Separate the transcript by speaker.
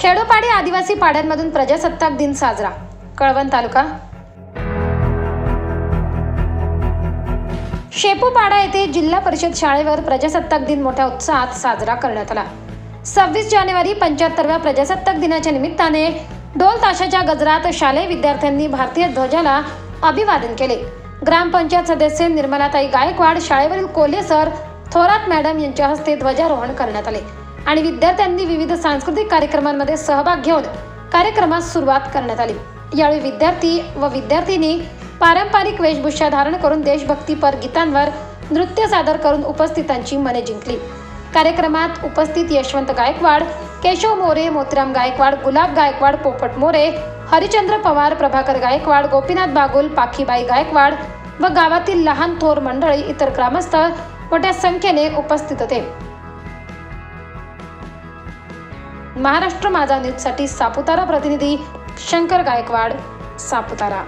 Speaker 1: खेडोपाडी आदिवासी पाड्यांमधून प्रजासत्ताक दिन साजरा. कळवण तालुका. शेपूपाडा येथे जिल्हा परिषद शाळेवर प्रजासत्ताक दिन मोठ्या उत्साहात साजरा करण्यात आला. सव्वीस जानेवारी पंच्याहत्तरव्या प्रजासत्ताक दिनाच्या निमित्ताने ढोल ताशाच्या गजरात शालेय विद्यार्थ्यांनी भारतीय ध्वजाला अभिवादन केले. ग्रामपंचायत सदस्य निर्मलाताई गायकवाड शाळेवरील कोल्हे सर थोरात मॅडम यांच्या हस्ते ध्वजारोहण करण्यात आले आणि विद्यार्थ्यांनी विविध सांस्कृतिक कार्यक्रमांमध्ये सहभाग घेऊन कार्यक्रमास सुरुवात करण्यात आली. यावेळी विद्यार्थी व विद्यार्थिनी पारंपरिक वेशभूषा धारण करून देशभक्तीपर गीतांवर नृत्य सादर करून उपस्थितांची मने जिंकली. कार्यक्रमात उपस्थित यशवंत गायकवाड केशव मोरे मोतीराम गायकवाड गुलाब गायकवाड पोपट मोरे हरिचंद्र पवार प्रभाकर गायकवाड गोपीनाथ बागुल पाखीबाई गायकवाड व गावातील लहान थोर मंडळी इतर ग्रामस्थ मोठ्या संख्येने उपस्थित होते. महाराष्ट्र माझा न्यूजसाठी सापुतारा प्रतिनिधी शंकर गायकवाड सापुतारा.